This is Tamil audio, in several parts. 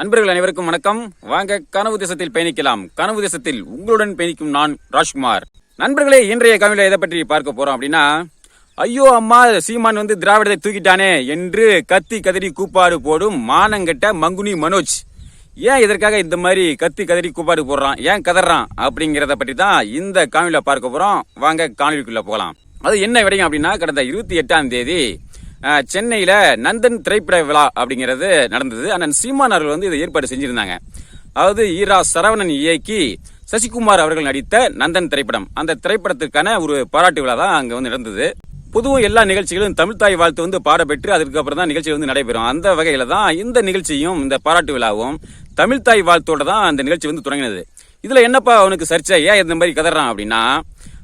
நண்பர்கள் அனைவருக்கும் வணக்கம். வாங்க கனவு தேசத்தில் பயணிக்கலாம். கனவு தேசத்தில் உங்களுடன் பயணிக்கும் நான் ராஜ்குமார். நண்பர்களே இன்றைய கவிதை எதை பற்றி பார்க்க போறோம் அப்படின்னா ஐயோ அம்மா சீமான் வந்து திராவிடத்தை தூக்கிட்டானே என்று கத்தி கதறி கூப்பாடு போடும் மானங்கட்ட மங்குனி மனோஜ். ஏன் இதற்காக இந்த மாதிரி கத்தி கதறி கூப்பாடு போடுறான்? ஏன் கதறான்? அப்படிங்கிறத பற்றி தான் இந்த காணொலியில் பார்க்க போறோம். வாங்க காணொலிக்குள்ள போகலாம். அது என்ன விடையும் அப்படின்னா கடந்த இருபத்தி எட்டாம் தேதி சென்னையில் நந்தன் திரைப்பட விழா அப்படிங்கிறது நடந்தது. அண்ணன் சீமான் அவர்கள் வந்து இதை ஏற்பாடு செஞ்சுருந்தாங்க. அதாவது ஈரா சரவணன் இயக்கி சசிகுமார் அவர்கள் நடித்த நந்தன் திரைப்படம். அந்த திரைப்படத்திற்கான ஒரு பாராட்டு விழா தான் அங்கே வந்து நடந்தது. பொதுவும் எல்லா நிகழ்ச்சிகளும் தமிழ்தாய் வாழ்த்து வந்து பாடப்பெற்று அதுக்கப்புறம் தான் நிகழ்ச்சி வந்து நடைபெறும். அந்த வகையில் தான் இந்த நிகழ்ச்சியும் இந்த பாராட்டு விழாவும் தமிழ்தாய் வாழ்த்தோட தான் அந்த நிகழ்ச்சி வந்து தொடங்கினது. இதில் என்னப்பா அவனுக்கு சர்ச்சை? ஏன் இந்த மாதிரி கதறான் அப்படின்னா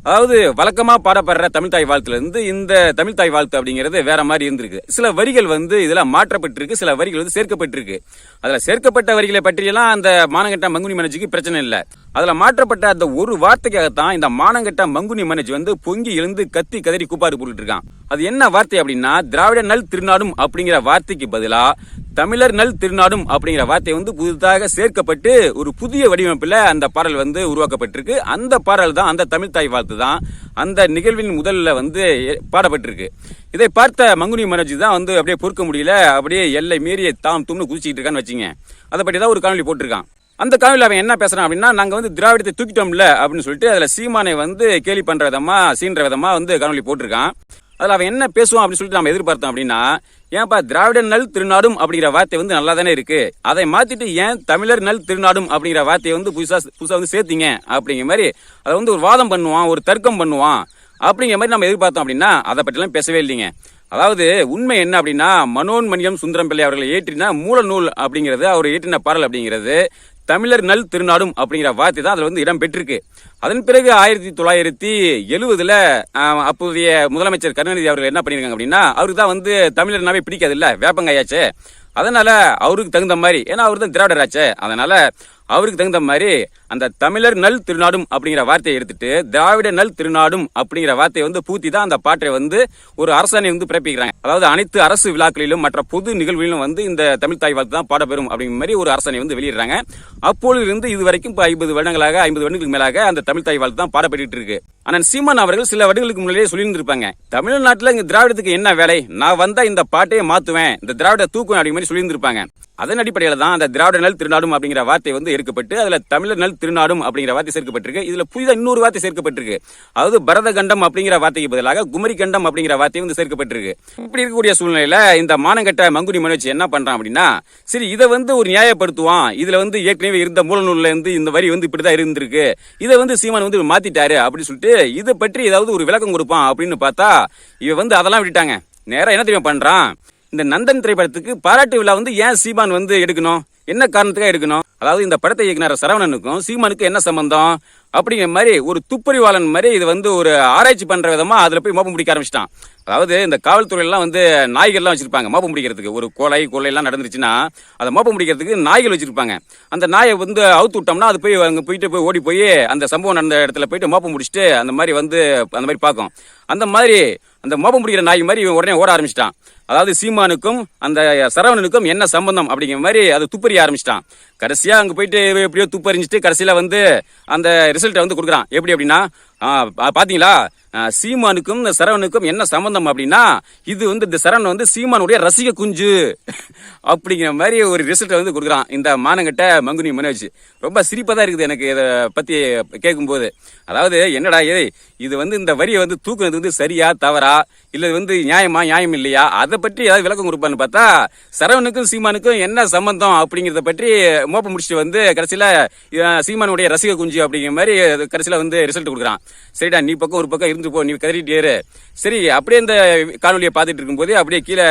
அதாவது வழக்கமாக பாடப்படுற தமிழ் தாய் வாழ்த்துலேருந்து இந்த தமிழ்தாய் வாழ்த்து அப்படிங்கிறது வேற மாதிரி இருந்திருக்கு. சில வரிகள் வந்து இதில் மாற்றப்பட்டிருக்கு சில வரிகள் வந்து சேர்க்கப்பட்டிருக்கு. அதில் சேர்க்கப்பட்ட வரிகளை பற்றியெல்லாம் அந்த மானங்கட்ட மங்குனி மனஜிக்கு பிரச்சனை இல்லை. அதில் மாற்றப்பட்ட அந்த ஒரு வார்த்தைக்காகத்தான் இந்த மானங்கட்ட மங்குனி மனஜ் வந்து பொங்கி எழுந்து கத்தி கதறி கூப்பாடு போட்டுட்டு இருக்கான். அது என்ன வார்த்தை அப்படின்னா திராவிட நல் திருநாடும் அப்படிங்கிற வார்த்தைக்கு பதிலாக தமிழர் நல் திருநாடும் அப்படிங்கிற வார்த்தை வந்து புதிதாக சேர்க்கப்பட்டு ஒரு புதிய வடிவமைப்பில் அந்த பாடல் வந்து உருவாக்கப்பட்டிருக்கு. அந்த பாடல் தான் அந்த தமிழ் தாய் வாழ்த்து தான் அந்த நிகழ்வின் முதல்ல வந்து பாடப்பட்டிருக்கு. இதை பார்த்த மங்குனி மனோஜி தான் வந்து அப்படியே பொறுக்க முடியல அப்படியே எல்லை மீறிய தாம் தும்னு குதிச்சிட்டு இருக்கான்னு வச்சுங்க. அதை பற்றி தான் ஒரு காணொலி போட்டிருக்கான். அந்த காணொலியில் அவன் என்ன பேசுறான் அப்படின்னா நாங்கள் வந்து திராவிடத்தை தூக்கிட்டோம்ல அப்படின்னு சொல்லிட்டு அதில் சீமானை வந்து கேலி பண்ணுற விதமாக சீன்ற விதமாக வந்து காணொலி போட்டிருக்கான். அதில் அவன் என்ன பேசுவான் அப்படின்னு சொல்லிட்டு நம்ம எதிர்பார்த்தோம் அப்படின்னா ஏன்பா திராவிடர் நல் திருநாடும் அப்படிங்கிற வார்த்தை வந்து நல்லா தானே இருக்கு? அதை மாத்திட்டு ஏன் தமிழர் நல் திருநாடும் அப்படிங்கிற வார்த்தையை வந்து புதுசா புதுசா வந்து சேர்த்தீங்க? அப்படிங்கிற மாதிரி அதை வந்து ஒரு வாதம் பண்ணுவான் ஒரு தர்க்கம் பண்ணுவான். அப்படிங்கிற மாதிரி நம்ம எதிர்பார்த்தோம் அப்படின்னா அதை பற்றிலாம் பேசவே இல்லைங்க. அதாவது உண்மை என்ன அப்படின்னா மனோன்மணியம் சுந்தரம் பிள்ளை அவர்களை ஏற்றின மூல நூல் அப்படிங்கிறது அவர் ஏற்றின பாடல் அப்படிங்கிறது. தமிழர் நல் திருநாடும் அப்படிங்கிற வார்த்தை தான் அதில் வந்து இடம் பெற்றிருக்கு. அதன் பிறகு ஆயிரத்தி தொள்ளாயிரத்தி எழுபதில் அப்போதைய முதலமைச்சர் கருணாநிதி அவர்கள் என்ன பண்ணியிருக்காங்க அப்படின்னா அவருக்கு தான் வந்து தமிழர்னாவே பிடிக்காது இல்லை வேப்பங்காயாச்சே. அதனால் அவருக்கு தகுந்த மாதிரி ஏன்னா அவர் தான் திராவிடராச்சே. அதனால் அவருக்கு தகுந்த மாதிரி அந்த தமிழர் நல் திருநாடும் அப்படிங்கிற வார்த்தையை எடுத்துட்டு திராவிட நல் திருநாடும் அப்படிங்கிற வார்த்தையை வந்து பூத்தி தான் அந்த பாட்டை வந்து ஒரு அரசாணை வந்து பிறப்பிக்கிறாங்க. அதாவது அனைத்து அரசு விழாக்களிலும் மற்ற பொது நிகழ்வுகளிலும் வந்து இந்த தமிழ் தாய் வாழ்த்து தான் பாடப்பெறும் அப்படிங்கிற மாதிரி ஒரு அரசாணை வந்து வெளியிடுறாங்க. அப்பொழுது இருந்து இது வரைக்கும் இப்போ ஐம்பது வருடங்களாக ஐம்பது வருடங்களுக்கு மேலாக அந்த தமிழ் தாய் வாழ்த்து தான் பாடப்பட்டு இருக்கு. ஆனால் சீமான் அவர்கள் சில வருடங்களுக்கு முன்னாடியே சொல்லியிருந்திருப்பாங்க. தமிழ்நாட்டில் இங்கே திராவிடத்துக்கு என்ன வேலை? நான் வந்தால் இந்த பாட்டையே மாற்றுவேன் இந்த திராவிட தூக்குவேன் அப்படிங்கிற மாதிரி சொல்லியிருந்திருப்பாங்க. அதன் அடிப்படையில் தான் அந்த திராவிட நல் திருநாடும் அப்படிங்கிற வார்த்தை வந்து எடுக்கப்பட்டு அதில் தமிழர் நல் திருநாடும் அப்படிங்கிற வார்த்தை சேர்க்கப்பட்டிருக்கு. இதில் புதிதாக இன்னொரு வார்த்தை சேர்க்கப்பட்டிருக்கு. அதாவது பரத கண்டம் அப்படிங்கிற வார்த்தைக்கு பதிலாக குமரி கண்டம் அப்படிங்கிற வார்த்தை வந்து சேர்க்கப்பட்டிருக்கு. இப்படி இருக்கக்கூடிய சூழ்நிலையில் இந்த மானங்கட்ட மங்குனி மனோஜ் என்ன பண்ணுறான் அப்படின்னா சரி இதை வந்து ஒரு நியாயப்படுத்துவான். இதில் வந்து ஏற்கனவே இருந்த மூலநூலில் இருந்து இந்த வரி வந்து இப்படி தான் இருந்திருக்கு. இதை வந்து சீமான் வந்து மாத்திட்டாரு அப்படின்னு சொல்லிட்டு இதை பற்றி ஏதாவது ஒரு விளக்கம் கொடுப்பான் அப்படின்னு பார்த்தா இவன் வந்து அதெல்லாம் விட்டுட்டாங்க. நேராக என்ன தெரியுமா பண்ணுறான் இந்த நந்தன் திரைப்படத்துக்கு பாராட்டு விழா வந்து ஏன் சீமான் வந்து எடுக்கணும்? என்ன காரணத்துக்காக எடுக்கணும்? அதாவது இந்த படத்தை இயக்குனர் சரவணனுக்கும் சீமானுக்கும் என்ன சம்பந்தம்? அப்படிங்கிற மாதிரி ஒரு துப்பறிவாளன் மாதிரி இது வந்து ஒரு ஆராய்ச்சி பண்ற விதமா அதுல போய் மோப்பம் பிடிக்க ஆரம்பிச்சிட்டான். அதாவது இந்த காவல்துறையெல்லாம் வந்து நாய்கள்லாம் வச்சிருப்பாங்க மோப்பம் பிடிக்கிறதுக்கு. ஒரு கொலை கொலை எல்லாம் நடந்துருச்சுன்னா அதை மோப்பம் பிடிக்கிறதுக்கு நாய்கள் வச்சிருப்பாங்க. அந்த நாயை வந்து அவுத்து விட்டோம்னா அது போய் அங்கே போயிட்டு போய் ஓடி போய் அந்த சம்பவம் நடந்த இடத்துல போயிட்டு மோப்பம் முடிச்சுட்டு அந்த மாதிரி வந்து அந்த மாதிரி பார்க்கும். அந்த மாதிரி அந்த மோப்பம் பிடிக்கிற நாய் மாதிரி இவன் உடனே ஓட ஆரம்பிச்சிட்டான். அதாவது சீமானுக்கும் அந்த சரவணனுக்கும் என்ன சம்பந்தம் அப்படிங்கிற மாதிரி அது துப்பறிய ஆரம்பிச்சிட்டான். கடைசியாக அங்கே போயிட்டு எப்படியோ துப்பறிஞ்சிட்டு கடைசியில் வந்து அந்த ரிசல்ட்டை வந்து கொடுக்குறான். எப்படி அப்படின்னா பார்த்தீங்களா சீமானுக்கும் இந்த சரவணுக்கும் என்ன சம்பந்தம் அப்படின்னா இது வந்து இந்த சரவணன் வந்து சீமானுடைய ரசிக குஞ்சு. அப்படிங்கிற மாதிரி ஒரு ரிசல்ட்டை வந்து கொடுக்குறான். இந்த மானங்கிட்ட மங்குனி மனோஜ். ரொம்ப சிரிப்பாக தான் இருக்குது எனக்கு இதை பற்றி கேட்கும்போது. அதாவது என்னடா இது? இது வந்து இந்த வரியை வந்து தூக்குனது வந்து சரியா தவறா? இல்லை வந்து நியாயமா நியாயம் இல்லையா? அதை பற்றி ஏதாவது விளக்கம் கொடுப்பான்னு பார்த்தா சரவணுக்கும் சீமானுக்கும் என்ன சம்பந்தம் அப்படிங்கிறத பற்றி மோப்ப முடிச்சுட்டு வந்து கடைசியில் சீமானுடைய ரசிக குஞ்சு அப்படிங்கிற மாதிரி கடைசியில் வந்து ரிசல்ட் கொடுக்குறான். சரிடா நீ பக்கம் ஒரு பக்கம் இருந்து போ நீ கதறிட்டு ஏறு சரி அப்படியே இந்த காணொலியை பார்த்துட்டு இருக்கும்போது அப்படியே கீழே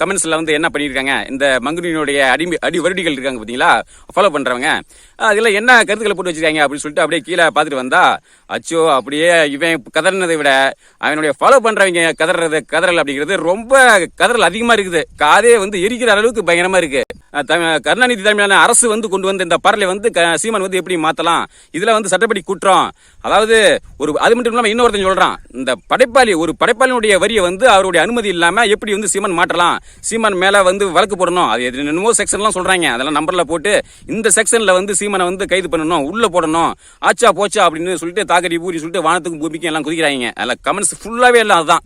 கமெண்ட்ஸில் வந்து என்ன பண்ணியிருக்காங்க? இந்த மங்குனியினுடைய அடி அடி வருடிகள் இருக்காங்க பார்த்தீங்களா? ஃபாலோ பண்ணுறவங்க அதில் என்ன கருத்துக்களை போட்டு வச்சிருக்காங்க அப்படின்னு சொல்லிட்டு அப்படியே கீழே பார்த்துட்டு வந்தா அச்சோ அப்படியே இவன் கதறினதை விட அவனுடைய ஃபாலோ பண்ணுறவங்க கதறது கதறல் அப்படிங்கிறது ரொம்ப கதறல் அதிகமாக இருக்குது. காதே வந்து எரிக்கிற அளவுக்கு பயங்கரமாக இருக்குது கருணாநிதி தலைமையிலான அரசு வந்து கொண்டு வந்த இந்த பரலை வந்து க- சீமான் வந்து எப்படி மாற்றலாம் இதில் வந்து சட்டப்படி குற்றம். அதாவது ஒரு அது மட்டும் இல்லாமல் இன்னொருத்தன் சொல்கிறான் இந்த படைப்பாளி ஒரு படைப்பாளியுடைய வரியை வந்து அவருடைய அனுமதி இல்லாமல் எப்படி வந்து சீமான் மாற்றலாம்? சீமான் மேலே வந்து வழக்கு போடணும். அது எது- என்னமோ செக்ஷன்லாம் சொல்கிறாங்க அதெல்லாம் நம்பரில் போட்டு இந்த செக்ஷனில் வந்து சீமானை வந்து கைது பண்ணணும் உள்ளே போடணும். ஆச்சா போச்சா அப்படின்னு சொல்லிட்டு தாக்கடி பூரி சொல்லிட்டு வானத்துக்கும் பூமிக்கும் எல்லாம் குதிக்கிறாங்க. அதில் கமெண்ட்ஸ் ஃபுல்லாகவே எல்லாம் அதுதான்.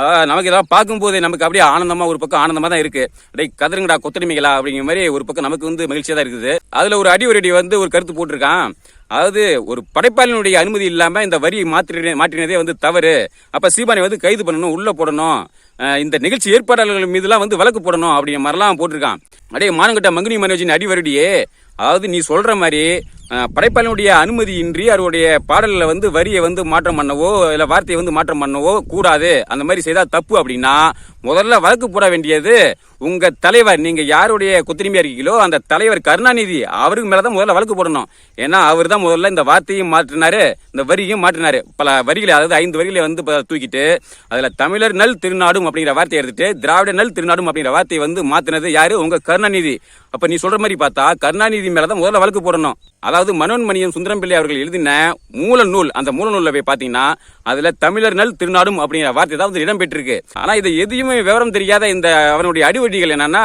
அதாவது நமக்கு இதெல்லாம் பார்க்கும்போது நமக்கு அப்படியே ஆனந்தமா ஒரு பக்கம் ஆனந்தமா தான் இருக்கு. டேய் கதருங்கடா கொத்தடிமைகளா அப்படிங்கிற மாதிரி ஒரு பக்கம் நமக்கு வந்து மகிழ்ச்சியா தான் இருக்குது. அதுல ஒரு அடி ஒரு அடி வந்து ஒரு கருத்து போட்டிருக்கான். அதாவது ஒரு படைப்பாளினுடைய அனுமதி இல்லாமல் இந்த வரி மாற்றி மாற்றினதே வந்து தவறு. அப்போ சீமானை வந்து கைது பண்ணணும் உள்ளே போடணும். இந்த நிகழ்ச்சி ஏற்பாட்டாளர்கள் மீதுலாம் வந்து வழக்கு போடணும் அப்படிங்கிற மாதிரிலாம் போட்டிருக்கான். அடைய மானங்கட்ட மங்குனி மனோஜின் அடிவருடியே. அதாவது நீ சொல்கிற மாதிரி படைப்பாளனுடைய படைப்பாளினுடைய அனுமதியின்றி அவருடைய பாடலில் வந்து வரியை வந்து மாற்றம் பண்ணவோ இல்லை வார்த்தையை வந்து மாற்றம் பண்ணவோ கூடாது. அந்த மாதிரி செய்தால் தப்பு அப்படின்னா முதல்ல வழக்கு போட வேண்டியது உங்க தலைவர் நீங்க யாருடைய குத்திரிமையா இருக்கீங்களோ அந்த தலைவர் கருணாநிதி அவருக்கு மேலதான் முதல்ல வழக்கு போடணும். ஏன்னா அவர் தான் முதல்ல இந்த வார்த்தையும் மாற்றினாரு இந்த வரியும் மாற்றினாரு. பல வரிகளை அதாவது ஐந்து வரிகளை வந்து தூக்கிட்டு அதுல தமிழர் நல் திருநாடும் அப்படிங்கிற வார்த்தையை எடுத்துட்டு திராவிட நல் திருநாடும் அப்படிங்கிற வார்த்தையை வந்து மாத்தினது யாரு? உங்க கருணாநிதி. அப்ப நீ சொல்ற மாதிரி பார்த்தா கருணாநிதி மேலதான் முதல்ல வழக்கு போடணும். அதாவது மனோன்மணியம் சுந்தரம் பிள்ளை அவர்கள் எழுதின மூல நூல் அந்த மூல நூல்ல போய் பாத்தீங்கன்னா அதுல தமிழர் நல் திருநாடும் அப்படிங்கிற வார்த்தை தான் வந்து இடம்பெற்றிருக்கு. ஆனா இதை எதையும் உண்மை விவரம் தெரியாத இந்த அவனுடைய அடிவடிகள் என்னன்னா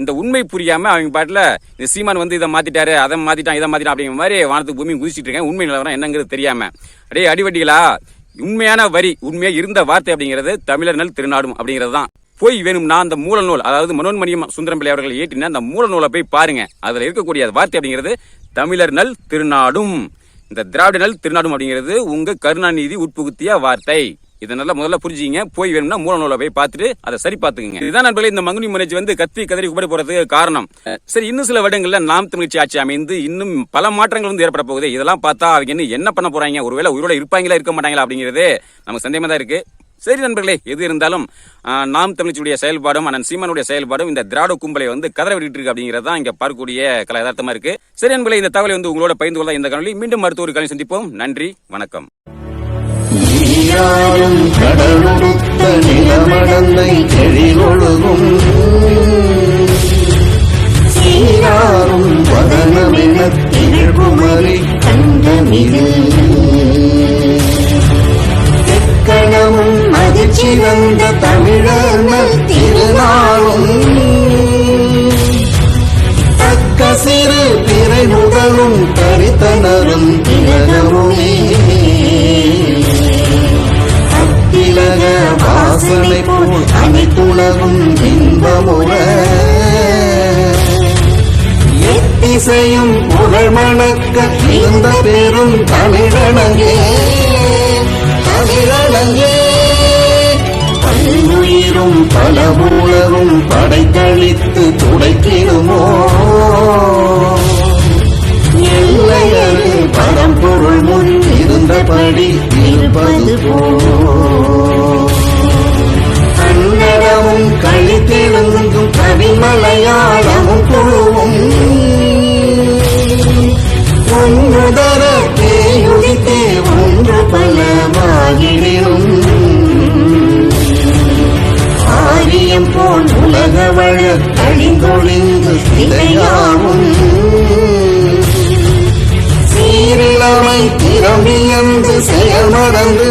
இந்த உண்மை புரியாம அவங்க பாட்டில் இந்த சீமான் வந்து இதை மாத்திட்டாரு அதை மாத்திட்டான் இதை மாத்திட்டான் அப்படிங்கிற மாதிரி வானத்துக்கு பூமி குதிச்சிட்டு இருக்கேன். உண்மை நிலவரம் என்னங்கிறது தெரியாம. அடே அடிவடிகளா உண்மையான வரி உண்மையா இருந்த வார்த்தை அப்படிங்கிறது தமிழர் நல் திருநாடும் அப்படிங்கிறது தான் போய் வேணும்னா அந்த மூல நூல் அதாவது மனோன்மணியம் சுந்தரம் பிள்ளை அவர்கள் ஏற்றின அந்த மூல நூலை போய் பாருங்க. அதுல இருக்கக்கூடிய வார்த்தை அப்படிங்கிறது தமிழர் நல் திருநாடும். இந்த திராவிட நல் திருநாடும் அப்படிங்கிறது உங்க கருணாநிதி உட்புகுத்திய வார்த்தை. இதை நல்லா முதல்ல புரிஞ்சுங்க போய் வேணும்னா மூல நூலை போய் பார்த்துட்டு அதை சரி பார்த்துக்குங்க. இதுதான் நண்பர்களே இந்த மங்குனி முனேஜ் வந்து கத்தி கதறி கூப்பிட போறதுக்கு காரணம். சரி இன்னும் சில வருடங்களில் நாம் தமிழ்ச்சி ஆட்சி அமைந்து இன்னும் பல மாற்றங்கள் வந்து ஏற்பட போகுது. இதெல்லாம் பார்த்தா அவங்க இன்னும் என்ன பண்ண போறாங்க? ஒருவேளை உயிரோட இருப்பாங்களா இருக்க மாட்டாங்களா அப்படிங்கிறது நமக்கு சந்தேகமா தான் இருக்கு. சரி நண்பர்களே எது இருந்தாலும் நாம் தமிழ்ச்சியுடைய செயல்பாடும் அண்ணன் சீமானுடைய செயல்பாடும் இந்த திராவிட கும்பலை வந்து கதற விட்டுட்டு இருக்கு அப்படிங்கிறது தான் இங்கே பார்க்கக்கூடிய கல யதார்த்தமாக இருக்கு. சரி நண்பர்களே இந்த தகவலை வந்து உங்களோட பகிர்ந்து கொள்ள இந்த காணொலி மீண்டும் மருத்துவ சந்திப்போம். நன்றி வணக்கம். കടയാലും കടലൊടുക്കും அனைத்துலகும் இன்பமுற. எத்திசையும் புகழ் மணக்க இந்த பெரும் தமிழனங்கே. தமிழனங்கே. பல்லுயிரும் பல உலகும் படைத்தளித்து துடைக்கிடுமோ. எல்லையது பரம்பொருள் முன் இருந்தபடி இருப்பது போ சீரிழமை மறந்து